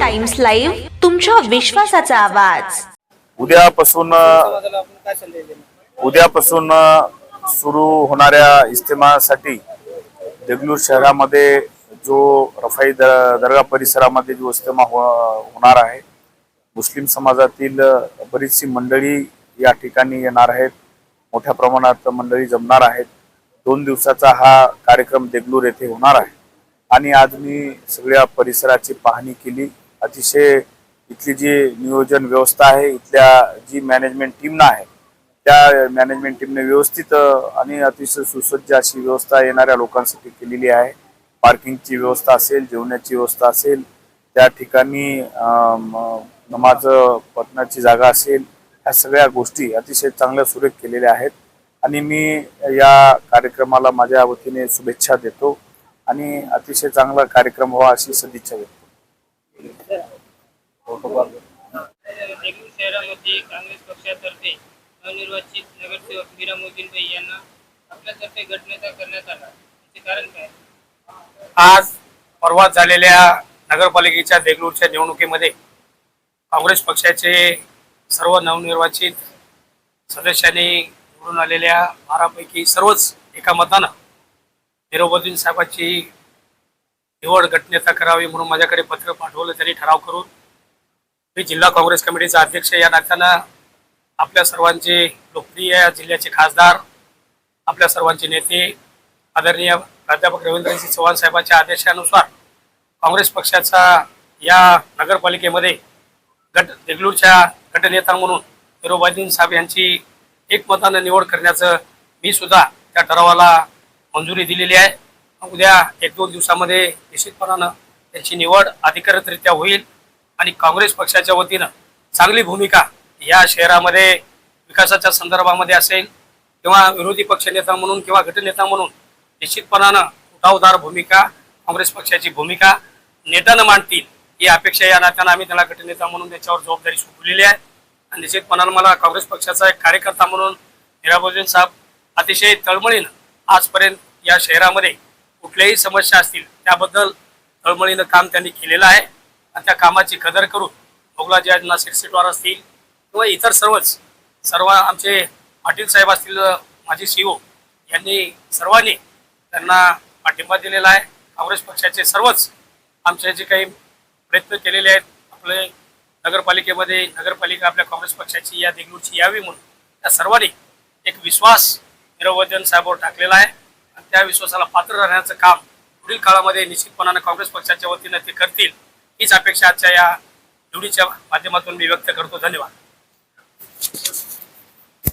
Times live तुमच्या विश्वासाचा आवाज. उद्यापासून उद्यापासून सुरू होणाऱ्या इस्तेमासाठी देगलूर शहरामध्ये जो रफाई द- दर्गा परिसरामध्ये जो इस्तेमा हो- होणार आहे मुस्लिम समाजातील बरीचशी मंडळी या ठिकाणी येणार आहेत. मोठ्या प्रमाणात मंडळी जमणार आहेत. दोन दिवसाचा हा कार्यक्रम देगलूर येथे होणार आहे. आणि आज मी सगळ्या परिसराची पाहणी केली. अतिशय इथली जी नियोजन व्यवस्था आहे इथल्या जी मॅनेजमेंट टीमनं आहे त्या मॅनेजमेंट टीमने व्यवस्थित आणि अतिशय सुसज्ज अशी व्यवस्था येणाऱ्या लोकांसाठी केलेली आहे. पार्किंगची व्यवस्था असेल जेवणाची व्यवस्था असेल त्या ठिकाणी नमाज पठणाची जागा असेल ह्या सगळ्या गोष्टी अतिशय चांगल्या सुरेख केलेल्या आहेत. आणि मी या कार्यक्रमाला माझ्या वतीने शुभेच्छा देतो आणि अतिशय चांगला कार्यक्रम व्हावा अशी सदिच्छा देतो देगलूर शहरामध्ये काँग्रेस पक्षातर्फे नवनिर्वाचित नगरसेवक मीरा मोदींबाई यांना आपल्यातर्फे गटनेता करण्यात आला. त्याचे कारण काय? आज परवा झालेल्या नगरपालिकेच्या देगलूरच्या निवडणुकीमध्ये काँग्रेस पक्षाचे सर्व नवनिर्वाचित सदस्यांनी निवडून आलेल्या बारापैकी सर्वच एका मतानं निरोबुद्दीन साहेबांची निवड घटनेचा करावी म्हणून माझ्याकडे पत्र पाठवलं त्यांनी ठराव करून मी जिल्हा काँग्रेस कमिटीचा अध्यक्ष या नात्यानं आपल्या सर्वांचे लोकप्रिय जिल्ह्याचे खासदार आपल्या सर्वांचे नेते आदरणीय प्राध्यापक रवींद्रजी चव्हाण साहेबांच्या आदेशानुसार काँग्रेस पक्षाचा या नगरपालिकेमध्ये गट देगलूरच्या गटनेता म्हणून निरोबादीन साहेब यांची एकमतानं निवड करण्याचं मी सुद्धा त्या ठरावाला मंजुरी दिलेली आहे. उद्या एक दोन दिवसामध्ये निश्चितपणानं त्यांची निवड अधिकृतरित्या होईल आणि काँग्रेस पक्षाच्या वतीनं चांगली भूमिका या शहरामध्ये विकासाच्या संदर्भामध्ये असेल किंवा विरोधी पक्षनेता म्हणून किंवा गटनेता म्हणून निश्चितपणानं उठावदार भूमिका काँग्रेस पक्षाची भूमिका नेत्यानं मांडतील ही अपेक्षा या नात्यानं आम्ही त्याला गटनेता म्हणून त्याच्यावर जबाबदारी सोपवलेली आहे. आणि निश्चितपणानं मला काँग्रेस पक्षाचा एक कार्यकर्ता म्हणून हिराबोजन साहेब अतिशय तळमळीनं आजपर्यंत या शहरामध्ये कुठल्याही समस्या असतील त्याबद्दल तळमळीनं काम त्यांनी केलेलं आहे. आणि त्या कामाची कदर करून मोगलाजी आज नासिर असतील किंवा इतर सर्वच सर्व आमचे पाटील साहेब असतील माजी सीओ यांनी सर्वांनी त्यांना पाठिंबा दिलेला आहे. काँग्रेस पक्षाचे सर्वच आमचे जे काही प्रयत्न केलेले आहेत आपले नगरपालिकेमध्ये नगरपालिका आपल्या काँग्रेस पक्षाची या देगलूरची यावी म्हणून त्या सर्वांनी एक विश्वास निरवजन साहेबांवर टाकलेला आहे. त्या विश्वासाला पात्र राहण्याचं काम पुढील काळामध्ये निश्चितपणानं काँग्रेस पक्षाच्या वतीनं ते करतील हीच अपेक्षा आजच्या या निवडीच्या माध्यमातून मी व्यक्त करतो. धन्यवाद.